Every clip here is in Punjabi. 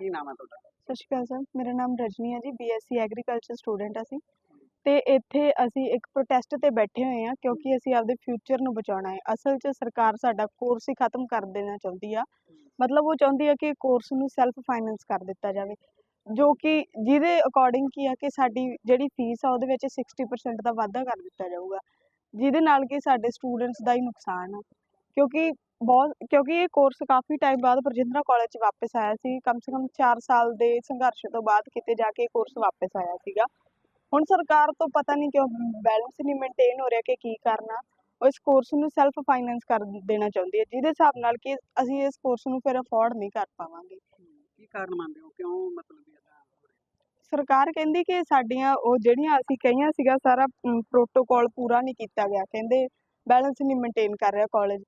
ਕੀ ਨਾਮ ਹੈ ਤੁਹਾਡਾ? ਸਤਿ ਸ਼੍ਰੀ ਅਕਾਲ ਸਰ, ਮੇਰਾ ਨਾਮ ਰਜਨੀ ਹੈ ਜੀ ਬੀਐਸਸੀ ਐਗਰੀਕਲਚਰ ਸਟੂਡੈਂਟ ਅਸੀਂ। ਤੇ ਇੱਥੇ ਅਸੀਂ ਇੱਕ ਪ੍ਰੋਟੈਸਟ ਤੇ ਬੈਠੇ ਹੋਏ ਹਾਂ ਕਿਉਂਕਿ ਅਸੀਂ ਆਪਦੇ ਫਿਊਚਰ ਨੂੰ ਬਚਾਉਣਾ ਹੈ। ਅਸਲ 'ਚ ਸਰਕਾਰ ਸਾਡਾ ਕੋਰਸ ਹੀ ਖਤਮ ਕਰ ਦੇਣਾ ਚਾਹੁੰਦੀ ਆ। ਮਤਲਬ ਉਹ ਚਾਹੁੰਦੀ ਆ ਕਿ ਕੋਰਸ ਨੂੰ ਸੈਲਫ ਫਾਈਨੈਂਸ ਕਰ ਦਿੱਤਾ ਜਾਵੇ। ਜੋ ਕਿ ਜਿਹਦੇ ਅਕੋਰਡਿੰਗ ਕੀ ਆ ਕਿ ਸਾਡੀ ਜਿਹੜੀ ਫੀਸ ਆ ਉਹਦੇ ਵਿੱਚ 60% ਦਾ ਵਾਧਾ ਕਰ ਦਿੱਤਾ ਜਾਊਗਾ। ਜਿਹਦੇ ਨਾਲ ਕਿ ਸਾਡੇ ਸਟੂਡੈਂਟਸ ਦਾ ਹੀ ਨੁਕਸਾਨ ਆ। ਕਿਉਂਕਿ ਬਹੁਤ ਕਿਉਂਕਿ ਇਹ ਕੋਰਸ ਕਾਫੀ ਟਾਈਮ ਬਾਅਦ ਬਰਜਿੰਦਰਾ ਕਾਲਜ 'ਚ ਵਾਪਸ ਆਇਆ ਸੀ। ਕਮ ਸੇ ਕਮ 4 ਸਾਲ ਦੇ ਸੰਘਰਸ਼ ਤੋਂ ਬਾਅਦ ਕਿਤੇ ਜਾ ਕੇ ਇਹ ਕੋਰਸ ਵਾਪਸ ਆਇਆ ਸੀਗਾ। ਹੁਣ ਸਰਕਾਰ ਤੋਂ ਪਤਾ ਨਹੀਂ ਕਿਉਂ ਬੈਲੈਂਸ ਨਹੀਂ ਮੇਨਟੇਨ ਹੋ ਰਿਹਾ ਕਿ ਕੀ ਕਰਨਾ। ਉਹ ਇਸ ਕੋਰਸ ਨੂੰ ਸੈਲਫ ਫਾਈਨੈਂਸ ਕਰ ਦੇਣਾ ਚਾਹੁੰਦੀ ਹੈ। ਜਿਹਦੇ ਹਿਸਾਬ ਨਾਲ ਕਿ ਅਸੀਂ ਇਸ ਕੋਰਸ ਨੂੰ ਫਿਰ ਅਫੋਰਡ ਨਹੀਂ ਕਰ ਪਾਵਾਂਗੇ। ਕੀ ਕਾਰਨ ਮੰਨਦੇ ਹੋ? ਕਿਉਂ ਮਤਲਬ ਵੀ ਏਦਾਂ ਹੋ ਰਿਹਾ? ਸਰਕਾਰ ਕਹਿੰਦੀ ਕਿ ਸਾਡੀਆਂ ਉਹ ਜਿਹੜੀਆਂ ਅਸੀਂ ਕਹੀਆਂ ਸੀਗਾ ਸਾਰਾ ਪ੍ਰੋਟੋਕਾਲ ਪੂਰਾ ਨਹੀਂ ਕੀਤਾ ਗਿਆ। ਕਹਿੰਦੇ ਬੈਲੈਂਸ ਨਹੀਂ ਮੇਨਟੇਨ ਕਰ ਰਿਹਾ ਕਾਲਜ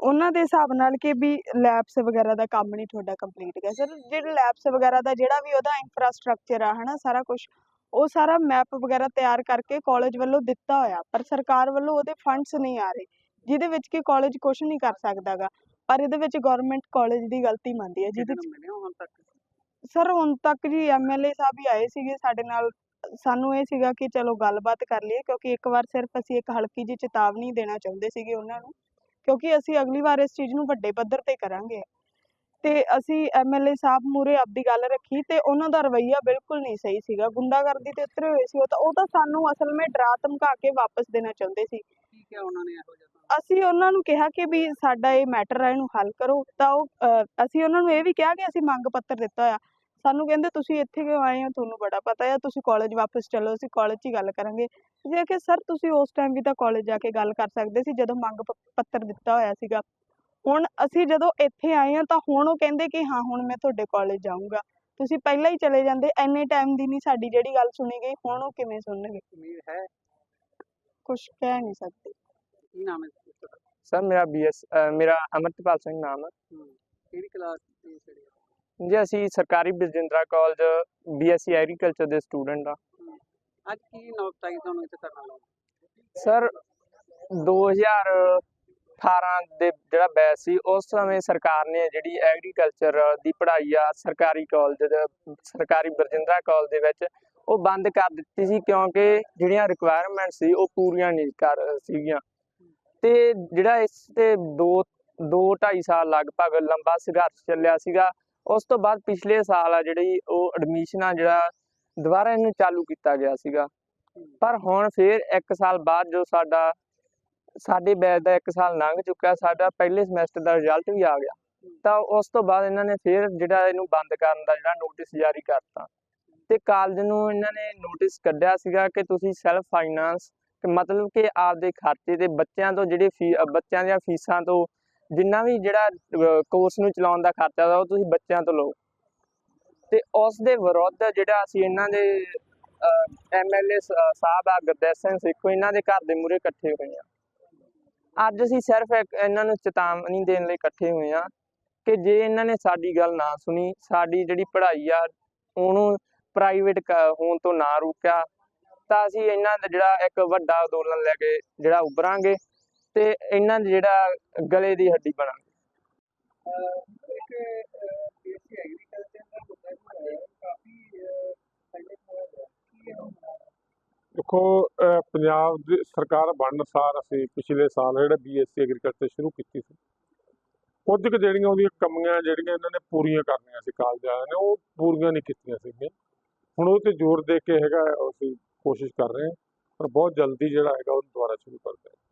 ਉਹਨਾਂ ਦੇ ਹਿਸਾਬ ਨਾਲ ਕਿ ਵੀ ਲੈਬਸ ਵਗੈਰਾ ਦਾ ਕੰਮ ਨਹੀਂ ਤੁਹਾਡਾ ਕੰਪਲੀਟ ਗਿਆ ਸਰ ਜਿਹੜੇ ਲੈਬਸ ਵਗੈਰਾ ਦਾ ਜਿਹੜਾ ਵੀ ਉਹਦਾ ਇਨਫਰਾਸਟ੍ਰਕਚਰ ਆ ਹਨਾ ਸਾਰਾ ਕੁਝ ਉਹ ਸਾਰਾ ਮੈਪ ਵਗੈਰਾ ਤਿਆਰ ਕਰਕੇ ਕਾਲਜ ਵੱਲੋਂ ਦਿੱਤਾ ਹੋਇਆ ਪਰ ਸਰਕਾਰ ਵੱਲੋਂ ਉਹਦੇ ਫੰਡਸ ਨਹੀਂ ਆ ਰਹੇ ਜਿਹਦੇ ਵਿੱਚ ਕਿ ਕਾਲਜ ਕੁਝ ਨਹੀਂ ਕਰ ਸਕਦਾਗਾ। ਪਰ ਇਹਦੇ ਵਿੱਚ ਗਵਰਨਮੈਂਟ ਕਾਲਜ ਦੀ ਗਲਤੀ ਮੰਨਦੀ ਹੈ ਜਿਹਦੇ ਨੂੰ ਹੁਣ ਤੱਕ? ਸਰ ਹੁਣ ਤੱਕ ਜੀ ਐਮਐਲਏ ਸਾਹਿਬ ਹੀ ਆਏ ਸੀਗੇ ਸਾਡੇ ਨਾਲ। ਸਾਨੂੰ ਇਹ ਸੀਗਾ ਕਿ ਚਲੋ ਗੱਲਬਾਤ ਕਰ ਲਈਏ ਕਿਉਂਕਿ ਇੱਕ ਵਾਰ ਸਿਰਫ ਅਸੀਂ ਇੱਕ ਹਲਕੀ ਜਿਹੀ ਚੇਤਾਵਨੀ ਦੇਣਾ ਚਾਹੁੰਦੇ ਸੀਗੇ ਉਹਨਾਂ ਨੂੰ। ਕਿਉਂਕਿ ਅਸੀਂ ਅਗਲੀ ਵਾਰ ਇਸ ਚੀਜ਼ ਨੂੰ ਵੱਡੇ ਪੱਧਰ ਤੇ ਕਰਾਂਗੇ। ਤੇ ਅਸੀਂ ਐਮਐਲਏ ਸਾਹਿਬ ਮੂਰੇ ਆਪਦੀ ਗੱਲ ਰੱਖੀ ਤੇ ਉਹਨਾਂ ਦਾ ਰਵੱਈਆ ਬਿਲਕੁਲ ਨਹੀਂ ਸਹੀ ਸੀਗਾ। ਗੁੰਡਾਗਰਦੀ ਤੇ ਉਤਰੇ ਹੋਏ ਸੀ ਉਹ ਤਾਂ ਉਹ ਤਾਂ ਸਾਨੂੰ ਅਸਲ ਵਿੱਚ ਡਰਾ ਧਮਕਾ ਕੇ ਵਾਪਸ ਦੇਣਾ ਚਾਹੁੰਦੇ ਸੀ। ਕੀ ਕਿਹਾ ਉਹਨਾਂ ਨੇ ਇਹੋ ਜਿਹਾ? ਅਸੀਂ ਉਹਨਾਂ ਨੂੰ ਕਿਹਾ ਕਿ ਵੀ ਸਾਡਾ ਇਹ ਮੈਟਰ ਹੈ ਇਹਨੂੰ ਹੱਲ ਕਰੋ। ਤਾਂ ਉਹ ਅਹ, ਅਸੀਂ ਉਹਨਾਂ ਨੂੰ ਇਹ ਵੀ ਕਿਹਾ ਕਿ ਅਸੀਂ ਮੰਗ ਪੱਤਰ ਦਿੱਤਾ ਹੋਇਆ ਸਾਨੂੰ ਕਹਿੰਦੇ ਤੁਸੀਂ ਇੱਥੇ ਕਿਉਂ ਆਏ ਹੋ? ਤੁਹਾਨੂੰ ਬੜਾ ਪਤਾ ਹੈ ਤੁਸੀਂ ਕਾਲਜ ਵਾਪਸ ਚਲੋ ਅਸੀਂ ਕਾਲਜ 'ਚ ਹੀ ਗੱਲ ਕਰਾਂਗੇ। ਜੇ ਕਿ ਸਰ ਤੁਸੀਂ ਉਸ ਟਾਈਮ ਵੀ ਤਾਂ ਕਾਲਜ ਜਾ ਕੇ ਗੱਲ ਕਰ ਸਕਦੇ ਸੀ ਜਦੋਂ ਮੰਗ ਪੱਤਰ ਦਿੱਤਾ ਹੋਇਆ ਸੀਗਾ। ਹੁਣ ਅਸੀਂ ਜਦੋਂ ਇੱਥੇ ਆਏ ਹਾਂ ਤਾਂ ਹੁਣ ਉਹ ਕਹਿੰਦੇ ਕਿ ਹਾਂ ਹੁਣ ਮੈਂ ਤੁਹਾਡੇ ਕਾਲਜ ਜਾਊਂਗਾ। ਤੁਸੀਂ ਪਹਿਲਾਂ ਹੀ ਚਲੇ ਜਾਂਦੇ ਐਨੇ ਟਾਈਮ ਦੀ ਨਹੀਂ ਸਾਡੀ ਜਿਹੜੀ ਗੱਲ ਸੁਣੀ ਗਈ ਹੁਣ ਉਹ ਕਿਵੇਂ ਸੁਣਨਗੇ? ਉਮੀਦ ਹੈ। ਕੁਝ ਕਹਿ ਨਹੀਂ ਸਕਦੇ। ਕੀ ਨਾਮ ਹੈ ਸਰ ਮੇਰਾ ਬੀਐਸ ਮੇਰਾ ਅਮਰਤਪਾਲ ਸਿੰਘ ਨਾਮ ਹੈ ਹੂੰ। ਕਿਹੜੀ ਕਲਾਸ ਦੀ ਸਟੱਡੀ ਜੀ ਅਸੀਂ ਸਰਕਾਰੀ ਬਰਜਿੰਦਰਾ ਕਾਲਜ ਬੀਐਸਸੀ ਐਗਰੀਕਲਚਰ ਦੇ ਸਟੂਡੈਂਟ ਆ। ਅੱਜ ਕੀ ਆਈ ਤੁਹਾਨੂੰ ਇੱਥੇ ਕਰਨਾ ਲਾਉਣਾ? ਸਰ 2018 ਦੇ ਜਿਹੜਾ ਬੈਚ ਸੀ ਉਸ ਸਮੇਂ ਸਰਕਾਰ ਨੇ ਜਿਹੜੀ ਐਗਰੀਕਲਚਰ ਦੀ ਪੜ੍ਹਾਈ ਆ ਸਰਕਾਰੀ ਕਾਲਜ ਦੇ ਸਰਕਾਰੀ ਬਰਜਿੰਦਰਾ ਕਾਲਜ ਦੇ ਵਿੱਚ ਉਹ ਬੰਦ ਕਰ ਦਿੱਤੀ ਸੀ ਕਿਉਂਕਿ ਜਿਹੜੀਆਂ ਰਿਕੁਆਇਰਮੈਂਟ ਸੀ ਉਹ ਪੂਰੀਆਂ ਨਹੀਂ ਕਰ ਸੀਗੀਆਂ। ਤੇ ਜਿਹੜਾ ਇਸ ਤੇ 2 2 2.5 ਸਾਲ ਲਗਭਗ ਲੰਬਾ ਸੰਘਰਸ਼ ਚੱਲਿਆ ਸੀਗਾ ਉਸ ਤੋਂ ਬਾਅਦ ਪਿਛਲੇ ਸਾਲ ਆ ਜਿਹੜੀ ਉਹ ਐਡਮਿਸ਼ਨਾਂ ਜਿਹੜਾ ਦੁਬਾਰਾ ਇਹਨੂੰ ਚਾਲੂ ਕੀਤਾ ਗਿਆ ਸੀਗਾ। ਪਰ ਹੁਣ ਫਿਰ 1 ਸਾਲ ਬਾਅਦ ਜੋ ਸਾਡਾ, ਸਾਡੇ ਬੈਚ ਦਾ 1 ਸਾਲ ਲੰਘ ਚੁੱਕਾ ਸਾਡਾ ਪਹਿਲੇ ਸਮੈਸਟਰ ਦਾ ਰਿਜ਼ਲਟ ਵੀ ਆ ਗਿਆ। ਤਾਂ ਉਸ ਤੋਂ ਬਾਅਦ ਇਹਨਾਂ ਨੇ ਫਿਰ ਜਿਹੜਾ ਇਹਨੂੰ ਬੰਦ ਕਰਨ ਦਾ ਜਿਹੜਾ ਨੋਟਿਸ ਜਾਰੀ ਕਰਤਾ। ਤੇ ਕਾਲਜ ਨੂੰ ਇਹਨਾਂ ਨੇ ਨੋਟਿਸ ਕੱਢਿਆ ਸੀਗਾ ਕਿ ਤੁਸੀਂ ਸੈਲਫ ਫਾਈਨਾਂਸ ਮਤਲਬ ਕਿ ਆਪਦੇ ਖਾਤੇ ਤੇ ਬੱਚਿਆਂ ਤੋਂ ਜਿਹੜੇ ਬੱਚਿਆਂ ਦੀਆਂ ਫੀਸਾਂ ਤੋਂ ਜਿੰਨਾ ਵੀ ਜਿਹੜਾ ਕੋਰਸ ਨੂੰ ਚਲਾਉਣ ਦਾ ਖਰਚਾ ਦਾ ਉਹ ਤੁਸੀਂ ਬੱਚਿਆਂ ਤੋਂ ਲਓ। ਤੇ ਉਸ ਦੇ ਵਿਰੁੱਧ ਜਿਹੜਾ ਅਸੀਂ ਇਹਨਾਂ ਦੇ ਐਮਐਲਏ ਸਾਹਿਬ ਆ, ਗੁਰਦੇਵ ਸਿੰਘ ਸਿੱਖੋ, ਇਹਨਾਂ ਦੇ ਘਰ ਦੇ ਮੂਹਰੇ ਇਕੱਠੇ ਹੋਏ ਆ। ਅੱਜ ਅਸੀਂ ਸਿਰਫ ਇੱਕ, ਇਹਨਾਂ ਨੂੰ ਚੇਤਾਵਨੀ ਦੇਣ ਲਈ ਇਕੱਠੇ ਹੋਏ ਆ ਕਿ ਜੇ ਇਹਨਾਂ ਨੇ ਸਾਡੀ ਗੱਲ ਨਾ ਸੁਣੀ, ਸਾਡੀ ਜਿਹੜੀ ਪੜ੍ਹਾਈ ਆ, ਉਹਨੂੰ ਪ੍ਰਾਈਵੇਟ ਹੋਣ ਤੋਂ ਨਾ ਰੋਕਿਆ, ਤਾਂ ਅਸੀਂ ਇਹਨਾਂ ਦਾ ਜਿਹੜਾ ਇੱਕ ਵੱਡਾ ਅੰਦੋਲਨ ਲੈ ਕੇ ਜਿਹੜਾ ਉਭਰਾਂਗੇ। ਤੇ ਇਹਨਾਂ ਦੇ ਜਿਹੜਾ ਗਲੇ ਦੀ ਹੱਡੀ ਹੁਣ ਦੇਖੋ ਪੰਜਾਬ ਦੀ ਸਰਕਾਰ ਬਣਨ ਸਾਰ ਅਸੀਂ ਪਿਛਲੇ ਸਾਲ ਜਿਹੜਾ ਬੀਐਸਸੀ ਐਗਰੀਕਲਚਰ ਸ਼ੁਰੂ ਕੀਤੀ ਸੀ ਕੁਝ ਕੁ ਜਿਹੜੀਆਂ ਉਹਦੀਆਂ ਕਮੀਆਂ ਜਿਹੜੀਆਂ ਇਹਨਾਂ ਨੇ ਪੂਰੀਆਂ ਕਰਨੀਆਂ ਸੀ ਕਾਲਜ ਨੇ ਉਹ ਪੂਰੀਆਂ ਨਹੀਂ ਕੀਤੀਆਂ ਸੀਗੀਆਂ। ਹੁਣ ਉਹ ਤੇ ਜ਼ੋਰ ਦੇ ਕੇ ਹੈਗਾ ਅਸੀਂ ਕੋਸ਼ਿਸ਼ ਕਰ ਰਹੇ ਹਾਂ ਪਰ ਬਹੁਤ ਜਲਦੀ ਜਿਹੜਾ ਹੈਗਾ ਉਹ ਦੁਬਾਰਾ ਸ਼ੁਰੂ ਕਰਦੇ ਹਾਂ